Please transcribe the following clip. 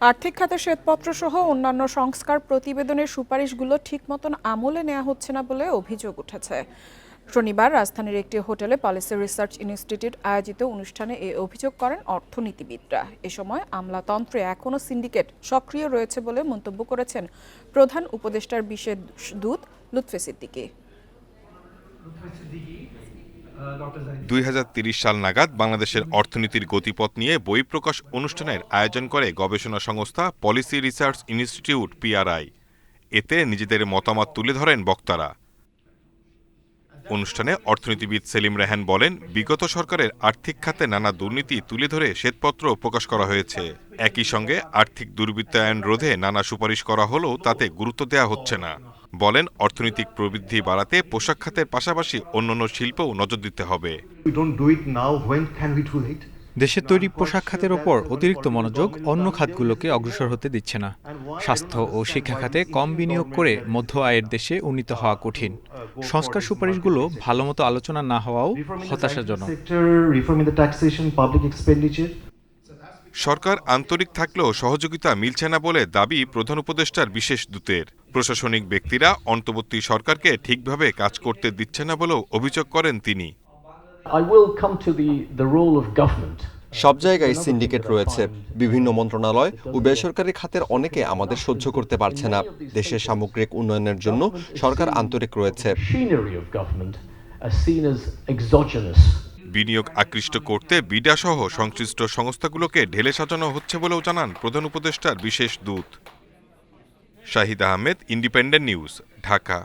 আর্থিক খাতে শ্বেতপত্র সহ অন্যান্য সংস্কার প্রতিবেদনের সুপারিশগুলো ঠিক মতন আমলে নেওয়া হচ্ছে না বলে অভিযোগ উঠেছে। শনিবার রাজধানীর একটি হোটেলে পলিসি রিসার্চ ইনস্টিটিউট আয়োজিত অনুষ্ঠানে এই অভিযোগ করেন অর্থনীতিবিদরা। এ সময় আমলাতন্ত্রে এখনও সিন্ডিকেট সক্রিয় রয়েছে বলে মন্তব্য করেছেন প্রধান উপদেষ্টার বিশেষ দূত লুৎফে সিদ্দিকী দুই সাল নাগাদ বাংলাদেশের অর্থনীতির গতিপথ নিয়ে বই প্রকাশ অনুষ্ঠানের আয়োজন করে গবেষণা সংস্থা পলিসি রিসার্চ ইনস্টিটিউট, পিআরআই। এতে নিজেদের মতামত তুলে ধরেন বক্তারা। অনুষ্ঠানে অর্থনীতিবিদ সেলিম রেহান বলেন, বিগত সরকারের আর্থিক খাতে নানা দুর্নীতি তুলে ধরে শ্বেতপত্র প্রকাশ করা হয়েছে। একই সঙ্গে আর্থিক দুর্বৃত্তায়ন রোধে নানা সুপারিশ করা হলেও তাতে গুরুত্ব দেওয়া হচ্ছে না। বলেন অর্থনৈতিক প্রবৃদ্ধি বাড়াতে পোশাক খাতের পাশাপাশি অন্যান্য শিল্পেও নজর দিতে হবে? দেশের তৈরি পোশাক খাতের ওপর অতিরিক্ত মনোযোগ অন্য খাতগুলোকে অগ্রসর হতে দিচ্ছে না। স্বাস্থ্য ও শিক্ষা খাতে কম বিনিয়োগ করে মধ্য আয়ের দেশে উন্নীত হওয়া কঠিন। সংস্কার সুপারিশগুলো ভালোমতো আলোচনা না হওয়াও হতাশাজনক। সরকার আন্তরিক থাকলেও সহযোগিতা মিলছে না বলে দাবি প্রধান উপদেষ্টার বিশেষ দূতের। প্রশাসনিক ব্যক্তিরা অন্তর্বর্তী সরকারকে ঠিকভাবে কাজ করতে দিচ্ছে না বলেও অভিযোগ করেন তিনি. সব জায়গায় সিন্ডিকেট রয়েছে বিভিন্ন মন্ত্রণালয় ও বেসরকারি খাতের অনেকে আমাদের সহ্য করতে পারছে না। দেশের সামগ্রিক উন্নয়নের জন্য সরকার আন্তরিক রয়েছে। বিনিয়োগ আকৃষ্ট করতে বিডা সহ সংশ্লিষ্ট সংস্থাগুলোকে ঢেলে সাজানো হচ্ছে বলেও জানান প্রধান উপদেষ্টার বিশেষ দূত। Shahid Ahmed, independent news, Dhaka.